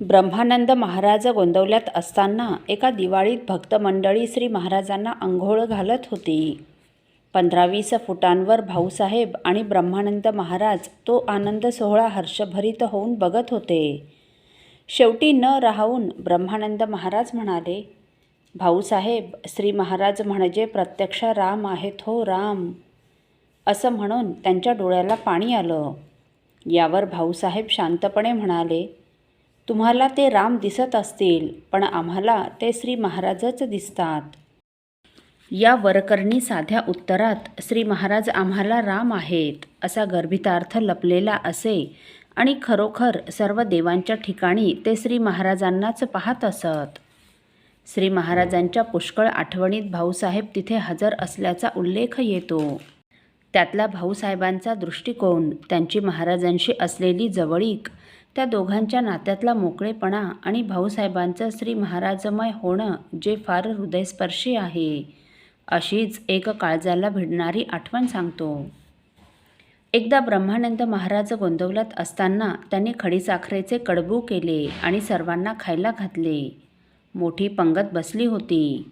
ब्रह्मानंद महाराज गोंदवल्यात असताना एका दिवाळीत भक्तमंडळी श्री महाराजांना अंघोळ घालत होती. पंधरा वीस फुटांवर भाऊसाहेब आणि ब्रह्मानंद महाराज तो आनंद सोहळा हर्षभरित होऊन बघत होते. शेवटी न राहून ब्रह्मानंद महाराज म्हणाले भाऊसाहेब श्री महाराज म्हणजे प्रत्यक्ष राम आहेत हो राम असं म्हणून त्यांच्या डोळ्याला पाणी आलं. यावर भाऊसाहेब शांतपणे म्हणाले तुम्हाला ते राम दिसत असतील पण आम्हाला ते श्री महाराजच दिसतात. या वरकरणी साध्या उत्तरात श्री महाराज आम्हाला राम आहेत असा गर्भितार्थ लपलेला असे आणि खरोखर सर्व देवांच्या ठिकाणी ते श्री महाराजांनाच पाहत असत. श्री महाराजांच्या पुष्कळ आठवणीत भाऊसाहेब तिथे हजर असल्याचा उल्लेख येतो. त्यातला भाऊसाहेबांचा दृष्टिकोन त्यांची महाराजांशी असलेली जवळीक त्या दोघांच्या नात्यातला मोकळेपणा आणि भाऊसाहेबांचं श्री महाराजमय होणं जे फार हृदयस्पर्शी आहे अशीच एक काळजाला भिडणारी आठवण सांगतो. एकदा ब्रह्मानंद महाराज गोंदवल्यात असताना त्यांनी खडीसाखरेचे कडबू केले आणि सर्वांना खायला घातले. मोठी पंगत बसली होती.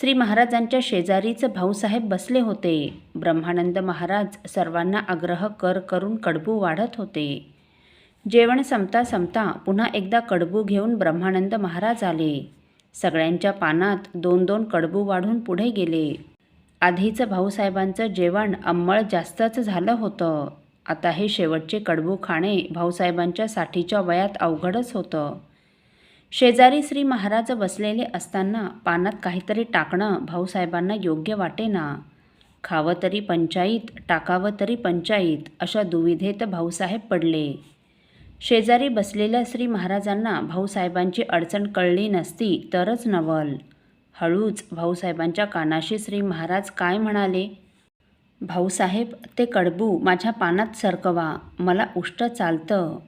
श्री महाराजांच्या शेजारीच भाऊसाहेब बसले होते. ब्रह्मानंद महाराज सर्वांना आग्रह कर करून कडबू वाढत होते. जेवण संपता संपता पुन्हा एकदा कडबू घेऊन ब्रह्मानंद महाराज आले. सगळ्यांच्या पानात दोन दोन कडबू वाढून पुढे गेले. आधीचं भाऊसाहेबांचं जेवण अंमळ जास्तच झालं होतं. आता हे शेवटचे कडबू खाणे भाऊसाहेबांच्या साठीच्या वयात अवघडच होतं. शेजारी श्री महाराज बसलेले असताना पानात काहीतरी टाकणं भाऊसाहेबांना योग्य वाटेना. खावं तरी पंचाईत टाकावं तरी पंचाईत अशा दुविधेत भाऊसाहेब पडले. शेजारी बसलेल्या श्री महाराजांना भाऊसाहेबांची अडचण कळली नसती तरच नवल. हळूच भाऊसाहेबांच्या कानाशी श्री महाराज काय म्हणाले? भाऊसाहेब ते कडबू माझ्या पानात सरकवा मला उष्ट चालतं.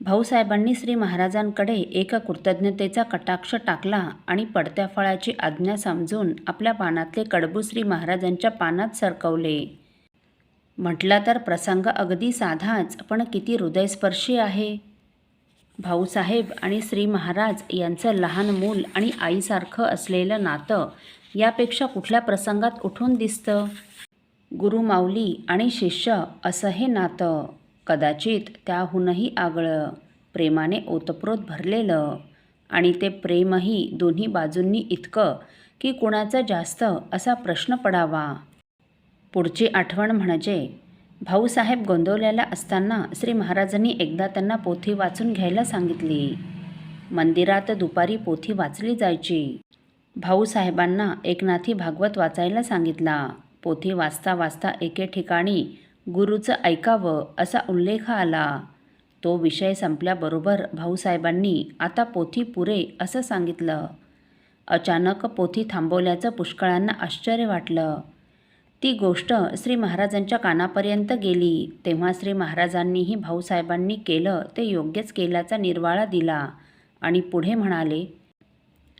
भाऊसाहेबांनी श्री महाराजांकडे एका कृतज्ञतेचा कटाक्ष टाकला आणि पडत्या फळाची आज्ञा समजून आपल्या पानातले कडबू श्री महाराजांच्या पानात सरकवले. म्हटला तर प्रसंग अगदी साधाच पण किती हृदयस्पर्शी आहे. भाऊसाहेब आणि श्री महाराज यांचं लहान मूल आणि आईसारखं असलेलं नातं यापेक्षा कुठल्या प्रसंगात उठून दिसतं? गुरुमाऊली आणि शिष्य असं हे नातं. कदाचित त्याहूनही आगळं. प्रेमाने ओतप्रोत भरलेलं. आणि ते प्रेमही दोन्ही बाजूंनी इतकं की कुणाचं जास्त असा प्रश्न पडावा. पुढची आठवण म्हणजे भाऊसाहेब गोंदवल्याला असताना श्री महाराजांनी एकदा त्यांना पोथी वाचून घ्यायला सांगितली. मंदिरात दुपारी पोथी वाचली जायची. भाऊसाहेबांना एकनाथी भागवत वाचायला सांगितला. पोथी वाचता वाचता एके ठिकाणी गुरुचं ऐकावं असा उल्लेख आला. तो विषय संपल्याबरोबर भाऊसाहेबांनी आता पोथी पुरे असं सांगितलं. अचानक पोथी थांबवल्याचं पुष्कळांना आश्चर्य वाटलं. ती गोष्ट श्री महाराजांच्या कानापर्यंत गेली. तेव्हा श्री महाराजांनीही भाऊसाहेबांनी केलं ते योग्यच केल्याचा निर्वाळा दिला. आणि पुढे म्हणाले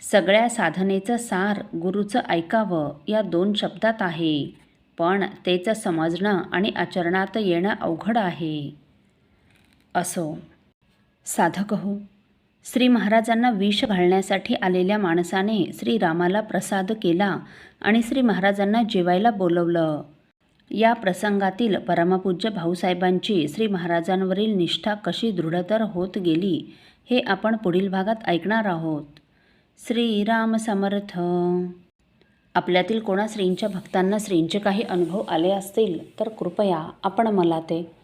सगळ्या साधनेचं सार गुरुचं ऐकावं या दोन शब्दात आहे. पण तेचं समजणं आणि आचरणात येणं अवघड आहे. असो. साधक हो. श्री महाराजांना विष घालण्यासाठी आलेल्या माणसाने श्रीरामाला प्रसाद केला आणि श्री महाराजांना जेवायला बोलवलं. या प्रसंगातील परमपूज्य भाऊसाहेबांची श्री महाराजांवरील निष्ठा कशी दृढतर होत गेली हे आपण पुढील भागात ऐकणार आहोत. श्रीराम समर्थ. आपल्यातील कोणा श्रींच्या भक्तांना श्रींचे काही अनुभव आले असतील तर कृपया आपण मला ते